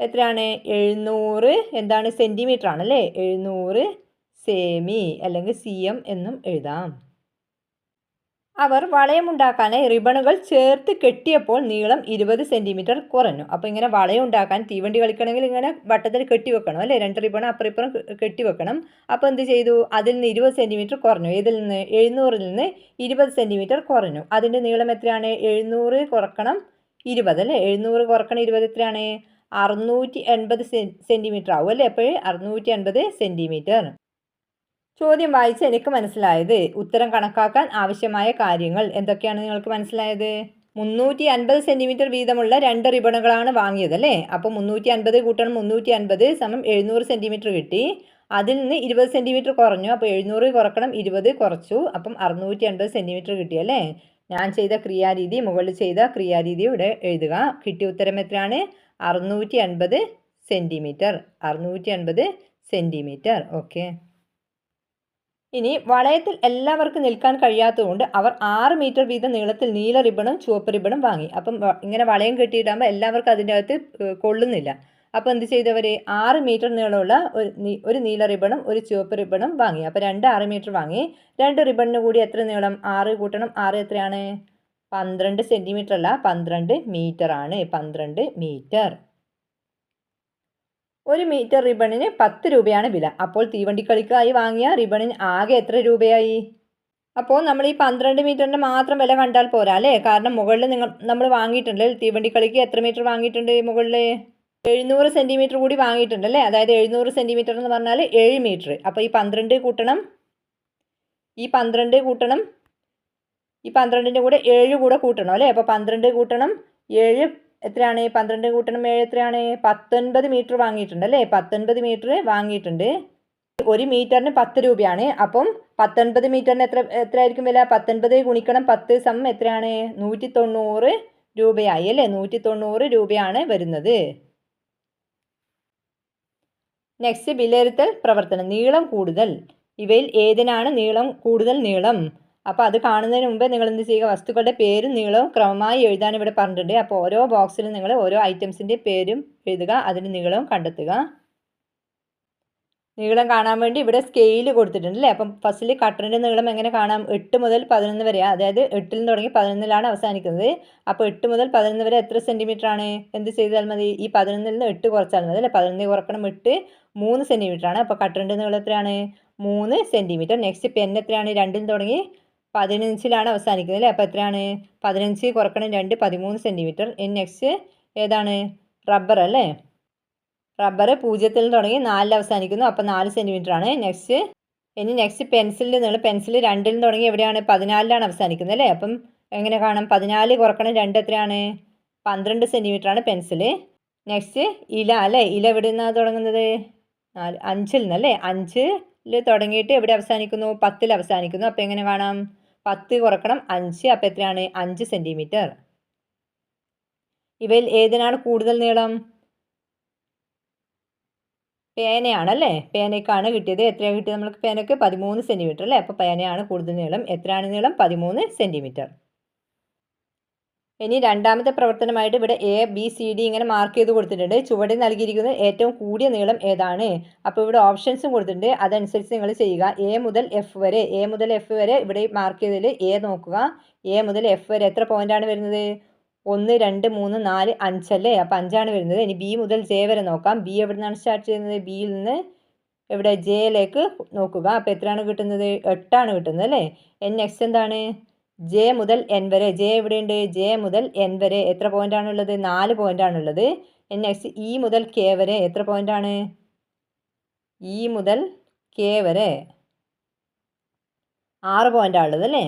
എത്രയാണ്? എഴുന്നൂറ്. എന്താണ്? സെന്റിമീറ്റർ ആണല്ലേ എഴുന്നൂറ് സെമി അല്ലെങ്കിൽ സി എം എന്നും എഴുതാം. അവർ വളയമുണ്ടാക്കാനായി റിബണുകൾ ചേർത്ത് കെട്ടിയപ്പോൾ നീളം ഇരുപത് സെന്റിമീറ്റർ കുറഞ്ഞു. അപ്പോൾ ഇങ്ങനെ വളയം ഉണ്ടാക്കാൻ തീവണ്ടി കളിക്കണമെങ്കിൽ ഇങ്ങനെ വട്ടത്തിൽ കെട്ടി വെക്കണം അല്ലേ? രണ്ട് റിബൺ അപ്പുറം കെട്ടി വെക്കണം അപ്പോൾ എന്ത് ചെയ്തു? അതിൽ നിന്ന് ഇരുപത് സെന്റിമീറ്റർ കുറഞ്ഞു. ഇതിൽ നിന്ന് എഴുന്നൂറിൽ നിന്ന് ഇരുപത് സെന്റിമീറ്റർ കുറഞ്ഞു. അതിന്റെ നീളം എത്രയാണ്? എഴുന്നൂറ് കുറക്കണം ഇരുപത് അല്ലേ? എഴുന്നൂറ് കുറക്കണം ഇരുപത് എത്രയാണ്? അറുന്നൂറ്റി എൺപത് സെന്റിമീറ്റർ ആവും അല്ലേ? അപ്പോൾ അറുന്നൂറ്റി എൺപത് സെന്റിമീറ്റർ ചോദ്യം വായിച്ച് എനിക്ക് മനസ്സിലായത് ഉത്തരം കണക്കാക്കാൻ ആവശ്യമായ കാര്യങ്ങൾ എന്തൊക്കെയാണ് നിങ്ങൾക്ക് മനസ്സിലായത്? മുന്നൂറ്റി അൻപത് സെന്റിമീറ്റർ വീതമുള്ള രണ്ട് റിബണുകളാണ് വാങ്ങിയത് അല്ലേ അപ്പോൾ മുന്നൂറ്റി അൻപത് കൂട്ടണം മുന്നൂറ്റി അൻപത് സമം എഴുന്നൂറ് സെന്റിമീറ്റർ കിട്ടി. അതിൽ നിന്ന് ഇരുപത് സെന്റിമീറ്റർ കുറഞ്ഞു. അപ്പോൾ എഴുന്നൂറ് കുറക്കണം ഇരുപത് കുറച്ചു. അപ്പം അറുന്നൂറ്റി അൻപത് സെന്റിമീറ്റർ കിട്ടി അല്ലേ? ഞാൻ ചെയ്ത ക്രിയാരീതി മുകളിൽ ചെയ്ത ക്രിയാരീതി ഇവിടെ എഴുതുക. കിട്ടിയ ഉത്തരം എത്രയാണ്? അറുന്നൂറ്റി അൻപത് സെന്റിമീറ്റർ അറുന്നൂറ്റി അൻപത് സെന്റിമീറ്റർ ഓക്കെ. ഇനി വളയത്തിൽ എല്ലാവർക്കും നിൽക്കാൻ കഴിയാത്തതുകൊണ്ട് അവർ ആറ് മീറ്റർ വീതം നീളത്തിൽ നീല റിബണും ചുവപ്പ് റിബണും വാങ്ങി. അപ്പം ഇങ്ങനെ വളയം കെട്ടിയിടാകുമ്പോൾ എല്ലാവർക്കും അതിന്റെ അകത്ത് കൊള്ളുന്നില്ല. അപ്പോൾ എന്ത് ചെയ്തവർ ആറ് മീറ്റർ നീളമുള്ള ഒരു ഒരു നീല റിബണും ഒരു ചുവപ്പ് റിബണും വാങ്ങി. അപ്പോൾ രണ്ട് ആറ് മീറ്റർ വാങ്ങി. രണ്ട് റിബണിന് കൂടി എത്ര നീളം? ആറ് കൂട്ടണം. ആറ് എത്രയാണ്? പന്ത്രണ്ട് സെന്റിമീറ്റർ അല്ല പന്ത്രണ്ട് മീറ്റർ ആണ് പന്ത്രണ്ട് മീറ്റർ. ഒരു മീറ്റർ റിബണിന് പത്ത് രൂപയാണ് വില. അപ്പോൾ തീവണ്ടിക്കളിക്കായി വാങ്ങിയ റിബണിന് ആകെ എത്ര രൂപയായി? അപ്പോൾ നമ്മൾ ഈ പന്ത്രണ്ട് മീറ്ററിന്റെ മാത്രം വില കണ്ടാൽ പോരാ അല്ലേ? കാരണം മുകളിൽ നിങ്ങൾ നമ്മൾ വാങ്ങിയിട്ടുണ്ട്. തീവണ്ടിക്കളിക്ക് എത്ര മീറ്റർ വാങ്ങിയിട്ടുണ്ട് മുകളിൽ എഴുന്നൂറ് സെന്റിമീറ്റർ കൂടി വാങ്ങിയിട്ടുണ്ട് അല്ലേ? അതായത് എഴുന്നൂറ് സെന്റിമീറ്റർ എന്ന് പറഞ്ഞാൽ ഏഴ് മീറ്റർ. അപ്പോൾ ഈ പന്ത്രണ്ട് കൂട്ടണം ഈ പന്ത്രണ്ട് കൂട്ടണം ഈ പന്ത്രണ്ടിന്റെ കൂടെ ഏഴ് കൂടെ കൂട്ടണം അല്ലേ? അപ്പോൾ പന്ത്രണ്ട് കൂട്ടണം ഏഴ് എത്രയാണ്? പന്ത്രണ്ട് കൂട്ടണം ഏഴ് എത്രയാണ്? പത്തൊൻപത് മീറ്റർ വാങ്ങിയിട്ടുണ്ട് അല്ലേ? പത്തൊൻപത് മീറ്റർ വാങ്ങിയിട്ടുണ്ട്. ഒരു മീറ്ററിന് പത്ത് രൂപയാണ്. അപ്പം പത്തൊൻപത് മീറ്ററിന് എത്ര എത്ര ആയിരിക്കും വില? പത്തൊൻപത് ഗുണിക്കണം പത്ത് സം എത്രയാണ്? നൂറ്റി തൊണ്ണൂറ് രൂപയായി അല്ലേ? നൂറ്റി തൊണ്ണൂറ് രൂപയാണ് വരുന്നത്. നെക്സ്റ്റ് വിലയിരുത്തൽ പ്രവർത്തനം. നീളം കൂടുതൽ. ഇവയിൽ ഏതിനാണ് നീളം കൂടുതൽ നീളം? അപ്പോൾ അത് കാണുന്നതിന് മുമ്പേ നിങ്ങൾ എന്ത് ചെയ്യുക? വസ്തുക്കളുടെ പേരും നീളവും ക്രമമായി എഴുതാൻ ഇവിടെ പറഞ്ഞിട്ടുണ്ട്. അപ്പോൾ ഓരോ ബോക്സിലും നിങ്ങൾ ഓരോ ഐറ്റംസിന്റെ പേരും എഴുതുക. അതിന് നീളവും കണ്ടെത്തുക. നീളം കാണാൻ വേണ്ടി ഇവിടെ സ്കെയിൽ കൊടുത്തിട്ടുണ്ട് അല്ലേ? അപ്പം ഫസ്റ്റിൽ കട്ടറിന്റെ നീളം എങ്ങനെ കാണാം? എട്ട് മുതൽ പതിനൊന്ന് വരെ. അതായത് എട്ടിൽ നിന്ന് തുടങ്ങി പതിനൊന്നിലാണ് അവസാനിക്കുന്നത്. അപ്പോൾ എട്ട് മുതൽ പതിനൊന്ന് വരെ എത്ര സെന്റിമീറ്റർ ആണ്? എന്ത് ചെയ്താൽ മതി? ഈ പതിനൊന്നിൽ നിന്ന് എട്ട് കുറച്ചാൽ മതി അല്ലേ? പതിനൊന്ന് കുറക്കണം എട്ട് മൂന്ന് സെന്റിമീറ്റർ ആണ്. അപ്പോൾ കട്ടറിന്റെ നീളം എത്രയാണ്? മൂന്ന് സെന്റിമീറ്റർ നെക്സ്റ്റ് പെൻ എത്രയാണ്? രണ്ടിൽ തുടങ്ങി പതിനഞ്ചിലാണ് അവസാനിക്കുന്നത് അല്ലേ? അപ്പോൾ എത്രയാണ്? പതിനഞ്ച് കുറക്കണം രണ്ട് പതിമൂന്ന് സെന്റിമീറ്റർ ഇനി നെക്സ്റ്റ് ഏതാണ്? റബ്ബർ അല്ലേ? റബ്ബർ പൂജ്യത്തിൽ തുടങ്ങി നാലിൽ അവസാനിക്കുന്നു. അപ്പോൾ നാല് സെന്റിമീറ്റർ ആണ്. നെക്സ്റ്റ് ഇനി നെക്സ്റ്റ് പെൻസിലിൽ നിങ്ങൾ പെൻസിൽ രണ്ടിൽ തുടങ്ങി എവിടെയാണ്? പതിനാലിലാണ് അവസാനിക്കുന്നത് അല്ലേ? അപ്പം എങ്ങനെ കാണാം? പതിനാല് കുറക്കണം രണ്ട് എത്രയാണ്? പന്ത്രണ്ട് സെന്റിമീറ്റർ ആണ് പെൻസിൽ നെക്സ്റ്റ് ഇല അല്ലേ? ഇല എവിടെ നിന്നാണ് തുടങ്ങുന്നത്? നാല് അഞ്ചിൽ നിന്നല്ലേ അഞ്ചിൽ തുടങ്ങിയിട്ട് എവിടെ അവസാനിക്കുന്നു? പത്തിൽ അവസാനിക്കുന്നു. അപ്പോൾ എങ്ങനെ കാണാം? പത്ത് കുറക്കണം അഞ്ച് അപ്പോൾ എത്രയാണ്? അഞ്ച് സെന്റിമീറ്റർ ഇവയിൽ ഏതിനാണ് കൂടുതൽ നീളം? പേനയാണല്ലേ? പേനയ്ക്കാണ് കിട്ടിയത്. എത്രയാണ് കിട്ടിയത്? നമ്മൾക്ക് പേനയ്ക്ക് പതിമൂന്ന് സെന്റിമീറ്റർ അല്ലേ? അപ്പോൾ പേനയാണ് കൂടുതൽ നീളം. എത്രയാണ് നീളം? പതിമൂന്ന് സെന്റിമീറ്റർ ഇനി രണ്ടാമത്തെ പ്രവർത്തനമായിട്ട് ഇവിടെ എ ബി സി ഡി ഇങ്ങനെ മാർക്ക് ചെയ്ത് കൊടുത്തിട്ടുണ്ട്. ചുവടെ നൽകിയിരിക്കുന്ന ഏറ്റവും കൂടിയ നീളം ഏതാണ്? അപ്പോൾ ഇവിടെ ഓപ്ഷൻസും കൊടുത്തിട്ടുണ്ട്. അതനുസരിച്ച് നിങ്ങൾ ചെയ്യുക. എ മുതൽ എഫ് വരെ എ മുതൽ എഫ് വരെ ഇവിടെ മാർക്ക് ചെയ്തതിൽ എ നോക്കുക. എ മുതൽ എഫ് വരെ എത്ര പോയിന്റാണ് വരുന്നത്? ഒന്ന് രണ്ട് മൂന്ന് നാല് അഞ്ചല്ലേ അപ്പോൾ അഞ്ചാണ് വരുന്നത്. ഇനി ബി മുതൽ ജെ വരെ നോക്കാം. ബി എവിടെ നിന്നാണ് സ്റ്റാർട്ട് ചെയ്യുന്നത് ബിയിൽ നിന്ന് ഇവിടെ ജെയിലേക്ക് നോക്കുക. അപ്പോൾ എത്രയാണ് കിട്ടുന്നത്? എട്ടാണ് കിട്ടുന്നത് അല്ലേ? എൻ നെക്സ്റ്റ് എന്താണ്? ജെ മുതൽ എൻ വരെ. ജെ എവിടെയുണ്ട്? ജെ മുതൽ എൻ വരെ. എത്ര പോയിന്റ് ആണുള്ളത്? നാല് പോയിന്റ് ആണുള്ളത്. നെക്സ്റ്റ് ഇ മുതൽ കെ വരെ എത്ര പോയിന്റ് ആണ്? ഇ മുതൽ കെ വരെ ആറ് പോയിന്റ് ആണുള്ളത് അല്ലേ?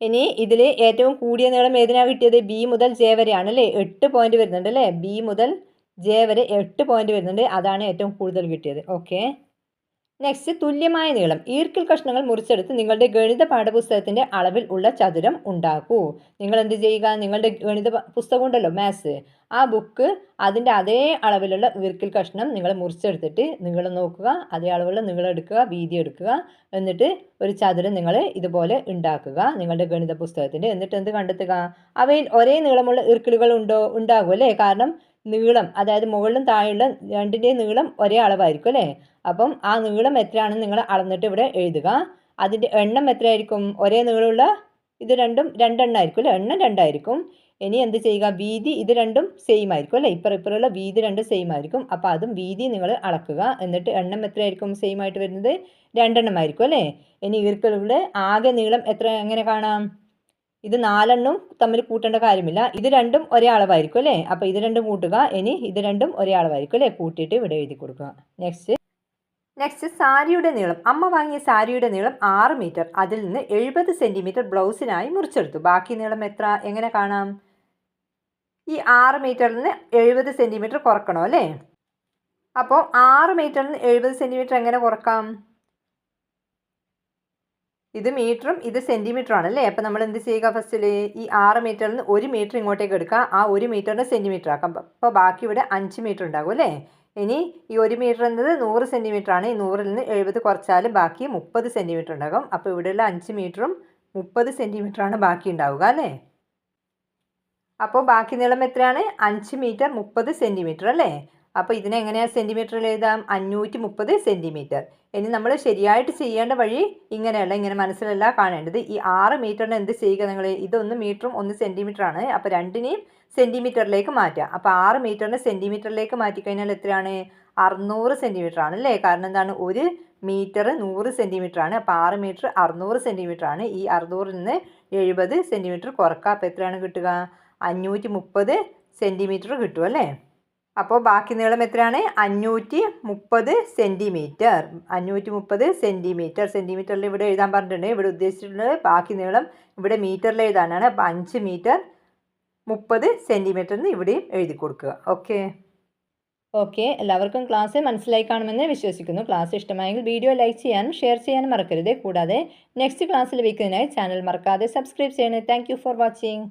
ഇനി ഇതിൽ ഏറ്റവും കൂടിയ നീളം ഏതിനാണ് കിട്ടിയത്? ബി മുതൽ ജെ വരെയാണ് അല്ലേ? എട്ട് പോയിന്റ് വരുന്നുണ്ട് അല്ലേ? ബി മുതൽ ജെ വരെ എട്ട് പോയിന്റ് വരുന്നുണ്ട്. അതാണ് ഏറ്റവും കൂടുതൽ കിട്ടിയത്. ഓക്കെ നെക്സ്റ്റ് തുല്യമായ നീളം. ഈർക്കിൽ കഷ്ണങ്ങൾ മുറിച്ചെടുത്ത് നിങ്ങളുടെ ഗണിത പാഠപുസ്തകത്തിന്റെ അളവിൽ ഉള്ള ചതുരം ഉണ്ടാക്കൂ. നിങ്ങൾ എന്ത് ചെയ്യുക? നിങ്ങളുടെ ഗണിത പുസ്തകം ഉണ്ടല്ലോ മാത്സ് ആ ബുക്ക് അതിന്റെ അതേ അളവിലുള്ള ഈർക്കിൽ കഷ്ണം നിങ്ങൾ മുറിച്ചെടുത്തിട്ട് നിങ്ങൾ നോക്കുക അതേ അളവിലുള്ള നിങ്ങൾ എടുക്കുക വീതി എടുക്കുക. എന്നിട്ട് ഒരു ചതുരം നിങ്ങൾ ഇതുപോലെ ഉണ്ടാക്കുക നിങ്ങളുടെ ഗണിത പുസ്തകത്തിന്റെ എന്നിട്ട് എന്ത് കണ്ടെത്തുക? അവയിൽ ഒരേ നീളമുള്ള ഈർക്കിലുകൾ ഉണ്ടോ? ഉണ്ടാകും അല്ലേ? കാരണം നീളം അതായത് മുകളിലും താഴെയുള്ള രണ്ടിന്റെയും നീളം ഒരേ അളവായിരിക്കും അല്ലേ? അപ്പം ആ നീളം എത്രയാണെന്ന് നിങ്ങൾ അളന്നിട്ട് ഇവിടെ എഴുതുക. അതിന്റെ എണ്ണം എത്രയായിരിക്കും? ഒരേ നീളമുള്ള ഇത് രണ്ടും രണ്ടെണ്ണം ആയിരിക്കും അല്ലേ? എണ്ണം രണ്ടായിരിക്കും. ഇനി എന്ത് ചെയ്യുക? വീതി ഇത് രണ്ടും സെയിം ആയിരിക്കും അല്ലേ? ഇപ്പുറം ഇപ്പുറമുള്ള വീതി രണ്ടും സെയിം ആയിരിക്കും. അപ്പോൾ അതും വീതി നിങ്ങൾ അളക്കുക. എന്നിട്ട് എണ്ണം എത്രയായിരിക്കും സെയിം ആയിട്ട് വരുന്നത്? രണ്ടെണ്ണം ആയിരിക്കും അല്ലേ? ഇനി ഈർക്കലുകളുടെ ആകെ നീളം എത്ര? എങ്ങനെ കാണാം? ഇത് നാലെണ്ണം തമ്മിൽ കൂട്ടേണ്ട കാര്യമില്ല. ഇത് രണ്ടും ഒരേ അളവായിരിക്കും അല്ലേ? അപ്പോൾ ഇത് രണ്ടും കൂട്ടുക. ഇനി ഇത് രണ്ടും ഒരേ അളവായിരിക്കും അല്ലേ? കൂട്ടിയിട്ട് ഇവിടെ എഴുതി കൊടുക്കുക. നെക്സ്റ്റ് നെക്സ്റ്റ് സാരിയുടെ നീളം. അമ്മ വാങ്ങിയ സാരിയുടെ നീളം ആറ് മീറ്റർ. അതിൽ നിന്ന് എഴുപത് സെന്റിമീറ്റർ ബ്ലൗസിനായി മുറിച്ചെടുത്തു. ബാക്കി നീളം എത്ര? എങ്ങനെ കാണാം? ഈ ആറ് മീറ്ററിൽ നിന്ന് എഴുപത് സെന്റിമീറ്റർ കുറക്കണം അല്ലേ? അപ്പോൾ ആറ് മീറ്ററിൽ നിന്ന് എഴുപത് സെന്റിമീറ്റർ എങ്ങനെ കുറക്കാം? ഇത് മീറ്ററും ഇത് സെന്റിമീറ്ററും ആണല്ലേ അപ്പോൾ നമ്മൾ എന്ത് ചെയ്യുക ഫസ്റ്റിൽ ഈ ആറ് മീറ്ററിൽ നിന്ന് ഒരു മീറ്റർ ഇങ്ങോട്ടേക്ക് എടുക്കുക. ആ ഒരു മീറ്ററിന് സെന്റിമീറ്റർ ആക്കാം അപ്പോൾ ബാക്കി ഇവിടെ അഞ്ച് മീറ്റർ ഉണ്ടാകും അല്ലേ? ഇനി ഈ ഒരു മീറ്റർ എന്നത് നൂറ് സെന്റിമീറ്റർ ആണ് ഈ നൂറിൽ നിന്ന് എഴുപത് കുറച്ചാലും ബാക്കി മുപ്പത് സെന്റിമീറ്റർ ഉണ്ടാകും. അപ്പോൾ ഇവിടെയുള്ള അഞ്ച് മീറ്ററും മുപ്പത് സെന്റിമീറ്ററാണ് ബാക്കി ഉണ്ടാവുക അല്ലേ? അപ്പോൾ ബാക്കി നീളം എത്രയാണ്? അഞ്ച് മീറ്റർ മുപ്പത് സെന്റിമീറ്റർ അല്ലേ? അപ്പോൾ ഇതിനെ എങ്ങനെയാ സെന്റിമീറ്ററിൽ എഴുതാം? അഞ്ഞൂറ്റി മുപ്പത് സെന്റിമീറ്റർ ഇനി നമ്മൾ ശരിയായിട്ട് ചെയ്യേണ്ട വഴി ഇങ്ങനെയല്ല ഇങ്ങനെ മനസ്സിലല്ല കാണേണ്ടത്. ഈ ആറ് മീറ്ററിന് എന്ത് ചെയ്യുക നിങ്ങൾ ഇതൊന്ന് മീറ്ററും ഒന്ന് സെന്റിമീറ്ററാണ് അപ്പോൾ രണ്ടിനെയും സെന്റിമീറ്ററിലേക്ക് മാറ്റുക. അപ്പോൾ ആറ് മീറ്ററിന് സെന്റിമീറ്ററിലേക്ക് മാറ്റിക്കഴിഞ്ഞാൽ എത്രയാണ്? അറുന്നൂറ് സെന്റിമീറ്റർ ആണ് അല്ലേ? കാരണം എന്താണ്? ഒരു മീറ്റർ നൂറ് സെന്റിമീറ്റർ ആണ്. അപ്പോൾ ആറ് മീറ്റർ അറുന്നൂറ് സെന്റിമീറ്റർ ആണ്. ഈ അറുന്നൂറിൽ നിന്ന് എഴുപത് സെന്റിമീറ്റർ കുറക്കുക. അപ്പോൾ എത്രയാണ് കിട്ടുക? അഞ്ഞൂറ്റി മുപ്പത് സെന്റിമീറ്റർ കിട്ടും അല്ലേ? അപ്പോൾ ബാക്കി നീളം എത്രയാണ്? അഞ്ഞൂറ്റി മുപ്പത് സെന്റിമീറ്റർ അഞ്ഞൂറ്റി മുപ്പത് സെന്റിമീറ്റർ സെന്റിമീറ്ററിൽ ഇവിടെ എഴുതാൻ പറഞ്ഞിട്ടുണ്ട്. ഇവിടെ ഉദ്ദേശിച്ചിട്ടുള്ളത് ബാക്കി നീളം ഇവിടെ മീറ്ററിൽ എഴുതാനാണ്. അപ്പോൾ അഞ്ച് മീറ്റർ മുപ്പത് സെന്റിമീറ്ററിന് ഇവിടെയും എഴുതി കൊടുക്കുക. ഓക്കെ? ഓക്കെ. എല്ലാവർക്കും ക്ലാസ് മനസ്സിലായി കാണുമെന്ന് വിശ്വസിക്കുന്നു. ക്ലാസ് ഇഷ്ടമായെങ്കിൽ വീഡിയോ ലൈക്ക് ചെയ്യാനും ഷെയർ ചെയ്യാനും മറക്കരുത്. കൂടാതെ നെക്സ്റ്റ് ക്ലാസ്സിൽ വയ്ക്കുന്നതിനായി ചാനൽ മറക്കാതെ സബ്സ്ക്രൈബ് ചെയ്യണേ. Thank for watching.